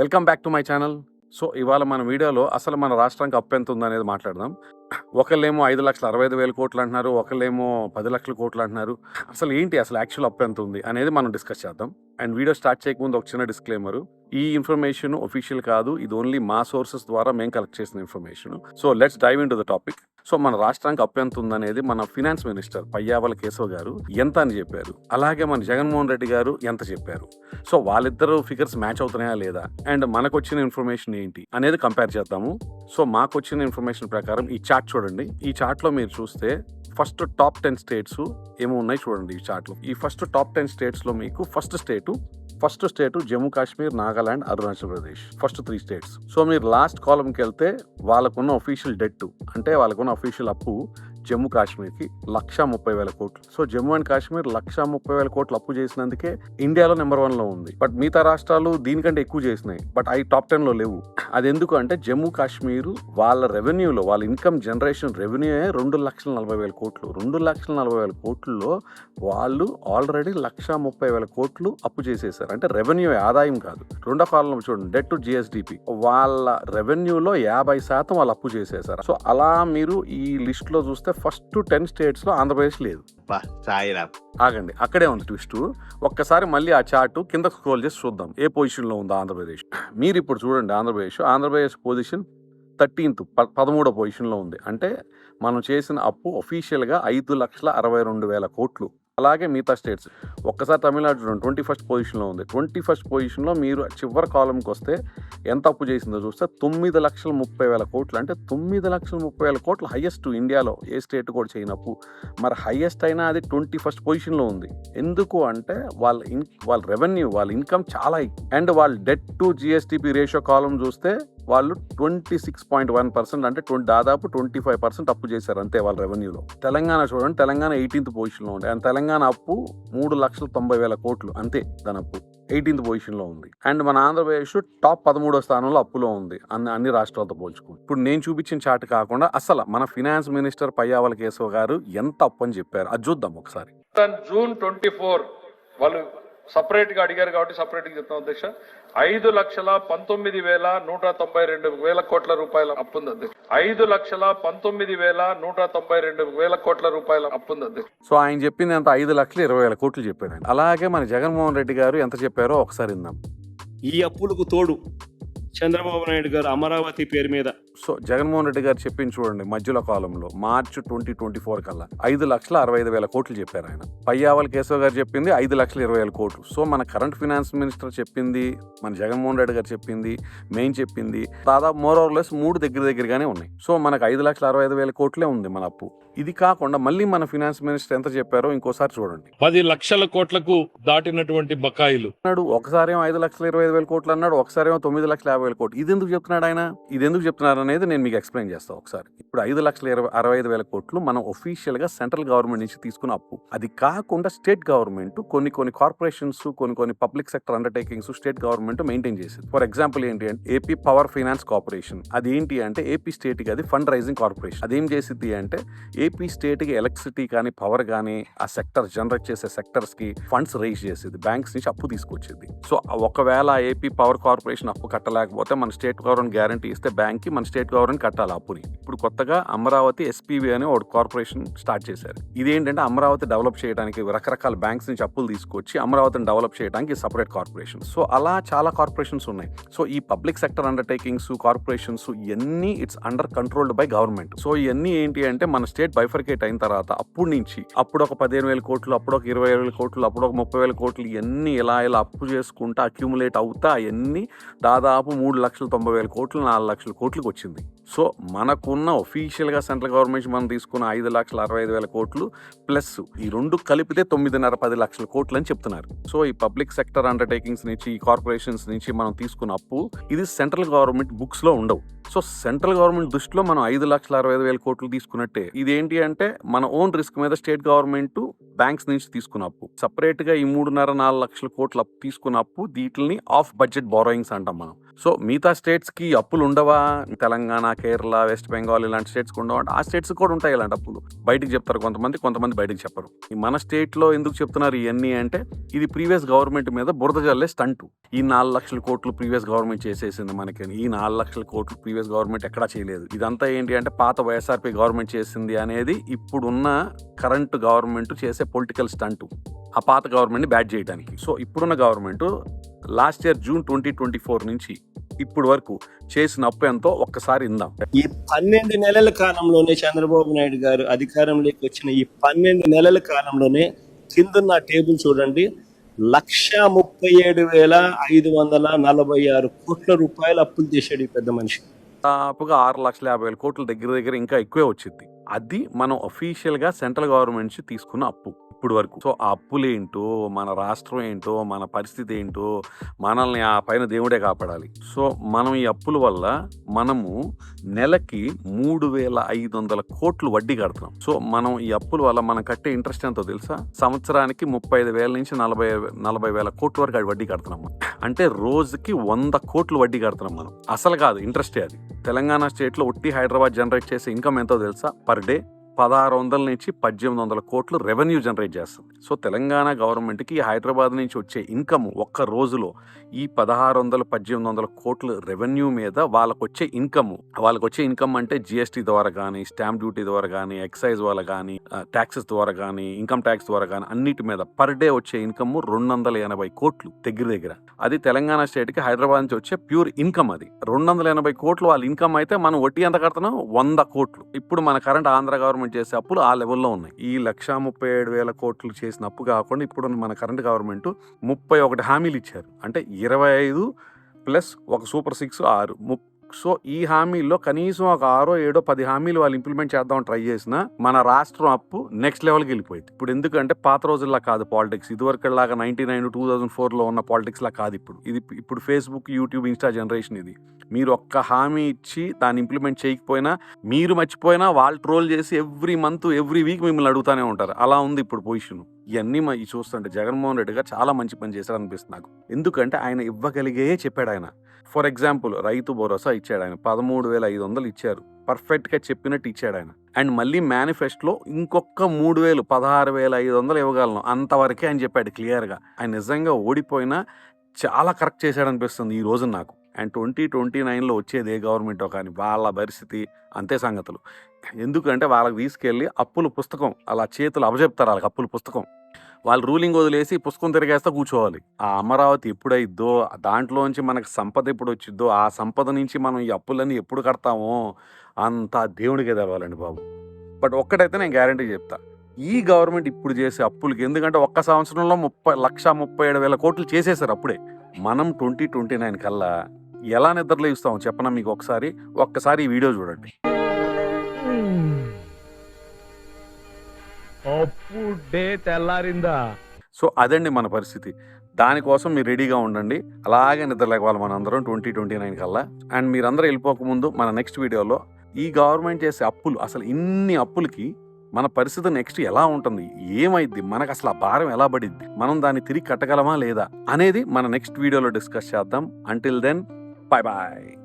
Welcome back to my channel. So ఇవాళ మన వీడియోలో అసలు మన రాష్ట్రానికి అప్పు ఎంత ఉందనేది మాట్లాడదాం. ఒకళ్ళేమో ఐదు లక్షల అరవై ఐదు వేల కోట్లు అంటున్నారు ఒకళ్ళేమో పది లక్షల కోట్లు అంటున్నారు. అసలు ఏంటి అసలు యాక్చువల్ అప్పు ఎంత ఉంది అనేది మనం డిస్కస్ చేద్దాం. అండ్ వీడియో స్టార్ట్ చేయకముందు ఒక చిన్న డిస్క్లైమరు ఈ ఇన్ఫర్మేషన్ ఒఫీషియల్ కాదు. ఇది ఓన్లీ మా సోర్సెస్ ద్వారా మేము కలెక్ట్ చేసిన information so let's dive into the topic so మన రాష్ట్రానికి అప్పు ఎంత ఉందనేది మన ఫినాన్స్ మినిస్టర్ పయ్యావల కేశవ్ గారు ఎంత అని చెప్పారు. అలాగే మన జగన్మోహన్ రెడ్డి గారు ఎంత చెప్పారు. సో వాళ్ళిద్దరు ఫిగర్స్ మ్యాచ్ అవుతున్నాయా లేదా? అండ్ మనకు వచ్చిన ఇన్ఫర్మేషన్ ఏంటి? అనేది కంపేర్ చేద్దాము. సో మాకు వచ్చిన ఇన్ఫర్మేషన్ ప్రకారం ఈ చార్ట్ చూడండి. ఈ చార్ట్లో మీరు చూస్తే ఫస్ట్ టాప్ టెన్ స్టేట్స్ ఏమో ఉన్నాయి చూడండి ఈ చార్ట్లో. ఈ ఫస్ట్ టాప్ టెన్ స్టేట్స్లో మీకు first state first state Jammu Kashmir Nagaland Arunachal Pradesh. First three states. So మీరు లాస్ట్ కాలంకి వెళ్తే వాళ్ళకున్న అఫీషియల్ డెట్ అంటే వాళ్ళకున్న అఫీషియల్ అప్పు జమ్మూ కాశ్మీర్కి లక్ష ముప్పై వేల కోట్లు. సో జమ్మూ అండ్ కాశ్మీర్ లక్ష ముప్పై వేల కోట్లు అప్పు చేసినందుకే ఇండియాలో నెంబర్ వన్లో ఉంది. బట్ మిగతా రాష్ట్రాలు దీనికంటే ఎక్కువ చేసినాయి. బట్ అవి టాప్ టెన్లో లేవు. అది ఎందుకు అంటే జమ్మూ కాశ్మీర్ వాళ్ళ రెవెన్యూలో వాళ్ళ ఇన్కమ్ జనరేషన్ రెవెన్యూ రెండు లక్షల నలభై వేల కోట్లు. రెండు లక్షల నలభై వేల కోట్లలో వాళ్ళు ఆల్రెడీ లక్ష ముప్పై వేల కోట్లు అప్పు చేసేసారు. అంటే రెవెన్యూ ఆదాయం కాదు. రెండో కాలంలో చూడండి డెట్ టు జిఎస్డిపి. వాళ్ళ రెవెన్యూలో యాభై శాతం వాళ్ళు అప్పు చేసేసారు. సో అలా మీరు ఈ లిస్ట్లో చూస్తే ఫస్ట్ టెన్ స్టేట్స్లో ఆంధ్రప్రదేశ్ లేదు. ఆగండి అక్కడే ఉంది ట్విస్ట్. ఒక్కసారి మళ్ళీ ఆ చార్ట్ కింద స్క్రోల్ చేసి చూద్దాం. ఏ పొజిషన్లో ఉందో ఆంధ్రప్రదేశ్? మీరు ఇప్పుడు చూడండి ఆంధ్రప్రదేశ్. ఆంధ్రప్రదేశ్ పొజిషన్ థర్టీన్త్ పదమూడో పొజిషన్లో ఉంది. అంటే మనం చేసిన అప్పు official గా ఐదు లక్షల అరవై రెండు వేల కోట్లు. అలాగే మిగతా స్టేట్స్. ఒక్కసారి తమిళనాడు ట్వంటీ ఫస్ట్ పొజిషన్లో ఉంది. ట్వంటీ ఫస్ట్ పొజిషన్లో మీరు చివరి కాలంకి వస్తే ఎంత అప్పు చేసిందో చూస్తే తొమ్మిది లక్షల ముప్పై వేల కోట్లు. అంటే తొమ్మిది లక్షల ముప్పై వేల కోట్లు హైయెస్ట్ ఇండియాలో ఏ స్టేట్ కూడా చేయనప్పు మరి హైయెస్ట్ అయినా అది ట్వంటీ ఫస్ట్ పొజిషన్లో ఉంది. ఎందుకు అంటే వాళ్ళ ఇన్ వాళ్ళ రెవెన్యూ వాళ్ళ ఇన్కమ్ చాలా అండ్ వాళ్ళ డెట్ టు జిఎస్టిపి రేషియో కాలం చూస్తే వాళ్ళు twenty six point one percent అంటే ట్వంటీ దాదాపు ట్వంటీ ఫైవ్ పర్సెంట్ అప్పు చేశారు అంతే వాళ్ళ రెవెన్యూలో తెలంగాణ చూడండి తెలంగాణ ఎయిటీన్త్ పొజిషన్లో ఉంది. అండ్ తెలంగాణ అప్పు మూడు లక్షల తొంభై వేల కోట్లు అంతే దాని అప్పు. ఎయిటీన్త్ పొజిషన్లో ఉంది. అండ్ మన ఆంధ్రప్రదేశ్ టాప్ పదమూడో స్థానంలో అప్పులో ఉంది అన్ని అన్ని రాష్ట్రాలతో పోల్చుకుని ఇప్పుడు నేను చూపించిన చాట్ కాకుండా అసలు మన ఫినాన్స్ మినిస్టర్ పయ్యావల కేశవ్ గారు ఎంత అప్పు అని చెప్పారు. అది చూద్దాం ఒకసారి. జూన్ ట్వంటీ ఫోర్ వాళ్ళు సపరేట్గా అడిగారు కాబట్టి సపరేట్గా చెప్తాం అధ్యక్ష ఐదు లక్షల పంతొమ్మిది వేల నూట తొంభై రెండు వేల కోట్ల రూపాయల అప్పుంది ఐదు లక్షల పంతొమ్మిది వేల నూట తొంభై రెండు వేల కోట్ల రూపాయల అప్పుంది సో ఆయన చెప్పింది ఎంత? ఐదు లక్షల ఇరవై వేల కోట్లు చెప్పాడు. అలాగే మన జగన్మోహన్ రెడ్డి గారు ఎంత చెప్పారో ఒకసారి విందాం. ఈ అప్పులకు తోడు చంద్రబాబు నాయుడు గారు అమరావతి పేరు మీద సో జగన్మోహన్ రెడ్డి గారు చెప్పింది చూడండి మధ్యలో కాలంలో మార్చ్ ట్వంటీ ట్వంటీ ఫోర్ కల్లా. ఐదు లక్షల అరవై ఐదు వేల కోట్లు చెప్పారు ఆయన. పయ్యావల కేశవ్ గారు చెప్పింది ఐదు లక్షల ఇరవై వేల కోట్లు. సో మన కరెంట్ ఫినాన్స్ మినిస్టర్ చెప్పింది మన జగన్మోహన్ రెడ్డి గారు చెప్పింది మెయిన్ చెప్పింది. దాదాపు మోర్ ఆర్ లెస్ మూడు దగ్గర దగ్గరగానే ఉన్నాయి. సో మనకు ఐదు లక్షల అరవై ఐదు వేల కోట్లే ఉంది మన అప్పు. ఇది కాకుండా మళ్ళీ మన ఫినాన్స్ మినిస్టర్ ఎంత చెప్పారో ఇంకోసారి చూడండి. పది లక్షల కోట్లకు దాటినటువంటి బకాయిలు. అన్నాడు ఒకసారి ఐదు లక్షల ఇరవై ఐదు వేల కోట్లు అన్నాడు ఒకసారి తొమ్మిది లక్షల యాభై వేల కోట్లు. ఇది ఎందుకు చెప్తున్నాడు ఆయన? ఇది ఎందుకు చెప్తున్నారు అనేది నేను మీకు ఎక్స్ప్లెయిన్ చేస్తాను ఒకసారి. ఇప్పుడు ఐదు లక్షల ఇరవై అరవై ఐదు వేల కోట్లు మనం ఒఫీషియల్గా సెంట్రల్ గవర్నమెంట్ నుంచి తీసుకున్న అప్పు. అది కాకుండా స్టేట్ గవర్నమెంట్ కొన్ని కొన్ని కార్పొరేషన్స్ కొన్ని కొన్ని public sector undertakings state government maintain చేసింది. ఫర్ ఎగ్జాంపుల్ ఏంటి అంటే ఏపీ పవర్ ఫైనాన్స్ కార్పొరేషన్ అది ఏంటి అంటే ఏపీ స్టేట్కి అది ఫండ్ రైజింగ్ కార్పొరేషన్ అదేం చేసింది అంటే ఏపీ స్టేట్కి ఎలక్ట్రిసిటీ కానీ పవర్ కానీ ఆ సెక్టర్ జనరేట్ చేసే సెక్టర్స్కి ఫండ్స్ రైజ్ చేసేది. బ్యాంక్స్ నుంచి అప్పు తీసుకొచ్చేది. సో ఒకవేళ ఏపీ పవర్ కార్పొరేషన్ అప్పు కట్టలేకపోతే మన స్టేట్ గవర్నమెంట్ గ్యారంటీ ఇస్తే బ్యాంక్కి మన స్టేట్ గవర్నమెంట్ కట్టాలి ఆ అప్పుని. ఇప్పుడు కొత్తగా అమరావతి ఎస్పీవీ అనే ఒక కార్పొరేషన్ స్టార్ట్ చేశారు. ఇదేంటంటే అమరావతి డెవలప్ చేయడానికి రకరకాల బ్యాంక్స్ నుంచి అప్పులు తీసుకొచ్చి అమరావతిని డెవలప్ చేయడానికి సపరేట్ కార్పొరేషన్. సో అలా చాలా కార్పొరేషన్స్ ఉన్నాయి. సో ఈ పబ్లిక్ సెక్టర్ అండర్టేకింగ్స్ కార్పొరేషన్స్ ఇవన్నీ it's under controlled by government. So ఇవన్నీ ఏంటి అంటే మన స్టేట్ బైఫర్కేట్ అయిన తర్వాత అప్పుడు నుంచి అప్పుడు ఒక పదిహేను వేల కోట్లు అప్పుడు ఒక ఇరవై వేల కోట్లు అప్పుడు ఒక ముప్పై వేల కోట్లు ఇవన్నీ ఇలా ఇలా అప్పు చేసుకుంటా అక్యూములేట్ అవుతా అవన్నీ దాదాపు మూడు లక్షల తొంభై వేల కోట్లు నాలుగు లక్షల కోట్లకు వచ్చింది. సో మనకున్న ఒఫీషియల్గా సెంట్రల్ గవర్నమెంట్ మనం తీసుకున్న ఐదు లక్షల అరవై ఐదు వేల కోట్లు ప్లస్ ఈ రెండు కలిపితే తొమ్మిదిన్నర పది లక్షల కోట్లు అని చెప్తున్నారు. సో ఈ పబ్లిక్ సెక్టర్ అండర్టేకింగ్స్ నుంచి ఈ కార్పొరేషన్స్ నుంచి మనం తీసుకున్న అప్పు ఇది సెంట్రల్ గవర్నమెంట్ బుక్స్లో ఉండవు. సో సెంట్రల్ గవర్నమెంట్ దృష్టిలో మనం ఐదు లక్షల అరవై ఐదు వేల కోట్లు తీసుకున్నట్టే ఇదేంటి అంటే మన ఓన్ రిస్క్ మీద స్టేట్ గవర్నమెంట్ బ్యాంక్స్ నుంచి తీసుకున్న అప్పు. సపరేట్గా ఈ మూడున్నర నాలుగు లక్షల కోట్ల అప్పు తీసుకున్న అప్పు దీటిని ఆఫ్ బడ్జెట్ బారోయింగ్స్ అంటాం మనం. సో మిగతా స్టేట్స్కి అప్పులు ఉండవా? తెలంగాణ కేరళ వెస్ట్ బెంగాల్ ఇలాంటి స్టేట్స్ ఉండవా? అంటే ఆ స్టేట్స్ కూడా ఉంటాయి ఇలాంటి అప్పులు. బయటికి చెప్తారు కొంతమంది కొంతమంది బయటికి చెప్పరు. మన స్టేట్లో ఎందుకు చెప్తున్నారు ఇవన్నీ అంటే ఇది ప్రీవియస్ గవర్నమెంట్ మీద బురద జల్లే స్టంట్. ఈ నాలుగు లక్షల కోట్లు ప్రీవియస్ గవర్నమెంట్ చేసేసింది మనకి? ఈ నాలుగు లక్షల కోట్లు ప్రీవియస్ గవర్నమెంట్ ఎక్కడా చేయలేదు. ఇదంతా ఏంటి అంటే పాత వైఎస్ఆర్పీ గవర్నమెంట్ చేసింది అనేది ఇప్పుడున్న కరెంట్ గవర్నమెంట్ చేసే పొలిటికల్ స్టంట్. ఆ పాత గవర్నమెంట్ని బ్యాట్ చేయడానికి సో ఇప్పుడున్న government last year June twenty twenty four నుంచి ఇప్పుడు వరకు చేసిన అప్పు ఎంతో ఒక్కసారి ఇందాం ఈ పన్నెండు నెలల కాలంలోనే చంద్రబాబు నాయుడు గారు అధికారంలోకి వచ్చిన ఈ పన్నెండు నెలల కాలంలోనే కిందన్న టేబుల్ చూడండి. లక్ష ముప్పై ఏడు వేల ఐదు వందల నలభై ఆరు కోట్ల రూపాయలు అప్పులు చేశాడు ఈ పెద్ద మనిషి. దాదాపుగా ఆరు లక్షల యాభై వేల కోట్ల దగ్గర దగ్గర ఇంకా ఎక్కువే వచ్చింది. అది మనం అఫీషియల్గా సెంట్రల్ గవర్నమెంట్ నుంచి తీసుకున్న అప్పు ఇప్పుడు వరకు సో ఆ అప్పులు ఏంటో మన రాష్ట్రం ఏంటో మన పరిస్థితి ఏంటో మనల్ని ఆ పైన దేవుడే కాపాడాలి. సో మనం ఈ అప్పుల వల్ల మనము నెలకి మూడు వేల ఐదు వందల కోట్లు వడ్డీ కడుతున్నాం. సో మనం ఈ అప్పుల వల్ల మనం కట్టే ఇంట్రెస్ట్ ఎంతో తెలుసా? సంవత్సరానికి ముప్పై ఐదు వేల నుంచి నలభై నలభై వేల కోట్ల వరకు అది వడ్డీ కడుతున్నాం అంటే రోజుకి వంద కోట్లు వడ్డీ కడుతున్నాం మనం. అసలు కాదు ఇంట్రెస్టే అది. తెలంగాణ స్టేట్లో ఉట్టి హైదరాబాద్ జనరేట్ చేసే ఇన్కమ్ ఎంతో తెలుసా? పర్ డే పదహారు వందల నుంచి పద్దెనిమిది వందల కోట్లు రెవెన్యూ జనరేట్ చేస్తుంది. సో తెలంగాణ గవర్నమెంట్కి హైదరాబాద్ నుంచి వచ్చే ఇన్కమ్ ఒక్క రోజులో ఈ పదహారు వందల పద్దెనిమిది వందల కోట్లు రెవెన్యూ మీద వాళ్ళకు వచ్చే ఇన్కమ్ వాళ్ళకు వచ్చే ఇన్కమ్ అంటే జిఎస్టీ ద్వారా కానీ స్టాంప్ డ్యూటీ ద్వారా కానీ ఎక్సైజ్ వల్ల కానీ ట్యాక్సెస్ ద్వారా కానీ ఇన్కమ్ ట్యాక్స్ ద్వారా కానీ అన్నిటి మీద పర్ డే వచ్చే ఇన్కమ్ రెండు వందల ఎనభై కోట్లు దగ్గర దగ్గర. అది తెలంగాణ స్టేట్కి హైదరాబాద్ నుంచి వచ్చే ప్యూర్ ఇన్కమ్ అది. రెండు వందల ఎనభై కోట్లు వాళ్ళ ఇన్కమ్ అయితే మనం వడ్డీ ఎంత కడుతున్నాం? వంద కోట్లు. ఇప్పుడు మన కరెంట్ ఆంధ్ర గవర్నమెంట్ చేసే అప్పులు ఆ లెవెల్లో ఉన్నాయి. ఈ లక్ష ముప్పై ఏడు వేల కోట్లు చేసిన అప్పు కాకుండా ఇప్పుడు మన కరెంట్ గవర్నమెంట్ ముప్పై ఒకటి హామీలు ఇచ్చారు. అంటే ఇరవై ఐదు ప్లస్ ఒక సూపర్ సిక్స్ ఆరు. ముప్ సో ఈ హామీల్లో కనీసం ఒక ఆరో ఏడో పది హామీలు వాళ్ళు ఇంప్లిమెంట్ చేద్దాం ట్రై చేసినా మన రాష్ట్రం అప్పు నెక్స్ట్ లెవెల్కి వెళ్ళిపోయింది. ఇప్పుడు ఎందుకంటే పాత రోజుల్లో కాదు పాలిటిక్స్ ఇదివరకు లాగా నైన్టీ నైన్ టూ థౌసండ్ ఫోర్లో ఉన్న పాలిటిక్స్ లా కాదు ఇప్పుడు. ఇది ఇప్పుడు ఫేస్బుక్ యూట్యూబ్ ఇన్స్టా జనరేషన్ ఇది. మీరు ఒక్క హామీ ఇచ్చి దాన్ని ఇంప్లిమెంట్ చేయకపోయినా మీరు మర్చిపోయినా వాళ్ళు ట్రోల్ చేసి ఎవ్రీ మంత్ ఎవ్రీ వీక్ మిమ్మల్ని అడుగుతానే ఉంటారు. అలా ఉంది ఇప్పుడు పొజిషన్ ఇవన్నీ మా చూస్తుంటే జగన్మోహన్ రెడ్డి గారు చాలా మంచి పని చేశారు అనిపిస్తుంది నాకు. ఎందుకంటే ఆయన ఇవ్వగలిగే చెప్పాడు ఆయన. ఫర్ ఎగ్జాంపుల్ రైతు భరోసా ఇచ్చాడు ఆయన పదమూడు వేల ఐదు వందలు ఇచ్చారు. పర్ఫెక్ట్గా చెప్పినట్టు ఇచ్చాడు ఆయన. అండ్ మళ్ళీ మేనిఫెస్టోలో ఇంకొక మూడు వేలు పదహారు వేల ఐదు వందలు ఇవ్వగలను. అంతవరకే అని చెప్పాడు క్లియర్గా. ఆయన నిజంగా ఓడిపోయినా చాలా కరెక్ట్ చేశాడు అనిపిస్తుంది ఈ రోజు నాకు. అండ్ ట్వంటీ ట్వంటీ నైన్లో వచ్చేది ఏ గవర్నమెంటో కానీ వాళ్ళ పరిస్థితి అంతే సంగతులు. ఎందుకంటే వాళ్ళకి తీసుకెళ్ళి అప్పుల పుస్తకం అలా చేతులు అప్పచెప్తారు వాళ్ళకి అప్పుల పుస్తకం. వాళ్ళు రూలింగ్ వదిలేసి పుస్తకం తిరిగేస్తా కూర్చోవాలి. ఆ అమరావతి ఎప్పుడైద్దో దాంట్లోంచి మనకు సంపద ఎప్పుడు వచ్చిద్దో ఆ సంపద నుంచి మనం ఈ అప్పులన్నీ ఎప్పుడు కడతామో అంతా దేవుడికే తెలవాలండి బాబు. బట్ ఒక్కటైతే నేను గ్యారంటీ చెప్తా. ఈ గవర్నమెంట్ ఇప్పుడు చేసే అప్పులకి ఎందుకంటే ఒక్క సంవత్సరంలో ముప్పై లక్ష ముప్పై ఏడు వేల కోట్లు చేసేసారు అప్పుడే. మనం ట్వంటీ ట్వంటీ నైన్ కల్లా ఎలా నిద్రలో ఇస్తాం చెప్పనా మీకు ఒకసారి? ఒక్కసారి ఈ వీడియో చూడండి. అప్పుడే తెల్లారిందా. సో అదండి మన పరిస్థితి. దానికోసం మీరు రెడీగా ఉండండి. అలాగే నిద్రలేకపోవాలి మనందరం ట్వంటీ ట్వంటీ నైన్ కల్లా. అండ్ మీరందరూ వెళ్ళిపోకముందు మన నెక్స్ట్ వీడియోలో ఈ గవర్నమెంట్ చేసే అప్పులు అసలు ఇన్ని అప్పులకి మన పరిస్థితి నెక్స్ట్ ఎలా ఉంటుంది? ఏమైద్ది? మనకు అసలు ఆ భారం ఎలా పడిద్ది? మనం దాన్ని తిరిగి కట్టగలమా లేదా? అనేది మన నెక్స్ట్ వీడియోలో డిస్కస్ చేద్దాం. Until then bye bye